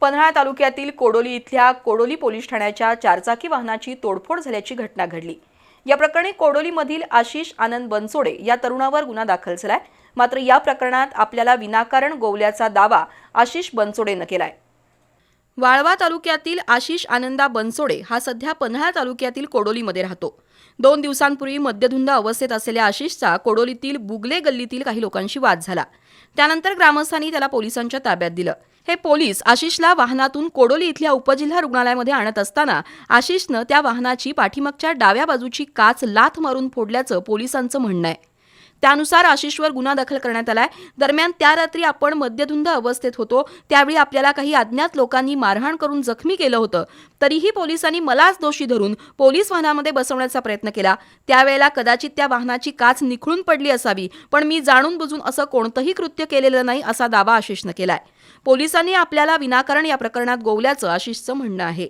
पन्हाळा तालुक्यातील कोडोली इथल्या कोडोली पोलीस ठाण्याच्या चारचाकी वाहनाची तोडफोड झाल्याची घटना घडली. या प्रकरणी कोडोलीमधील आशिष आनंद बनसोडे या तरुणावर गुन्हा दाखल झालाय. मात्र या प्रकरणात आपल्याला विनाकारण गोवल्याचा दावा आशिष बनसोडेनं केलाय. वाळवा तालुक्यातील आशिष आनंदा बनसोडे हा सध्या पन्हाळा तालुक्यातील कोडोलीमध्ये राहतो. दोन दिवसांपूर्वी मद्यधुंद अवस्थेत असलेल्या आशिषचा कोडोलीतील बुगले गल्लीतील काही लोकांशी वाद झाला. त्यानंतर ग्रामस्थांनी त्याला पोलिसांच्या ताब्यात दिलं. हे पोलीस आशिषला वाहनातून कोडोली इथल्या उपजिल्हा रुग्णालयामध्ये आणत असताना आशिषनं त्या वाहनाची पाठीमागच्या डाव्या बाजूची काच लाथ मारून फोडल्याचं पोलिसांचं म्हणणं आहे. त्यानुसार आशिषवर गुन्हा दाखल करण्यात आलाय. दरम्यान त्या रात्री आपण मद्यधुंद अवस्थेत होतो. त्यावेळी आपल्याला काही अज्ञात लोकांनी मारहाण करून जखमी केलं होतं. तरीही पोलिसांनी मलाच दोषी धरून पोलीस वाहनामध्ये बसवण्याचा प्रयत्न केला. त्यावेळेला कदाचित त्या वाहनाची काच निखळून पडली असावी पण मी जाणून बुजून असं कोणतंही कृत्य केलेलं नाही असा दावा आशिषनं केलाय. पोलिसांनी आपल्याला विनाकारण या प्रकरणात गोवल्याचं आशिषचं म्हणणं आहे.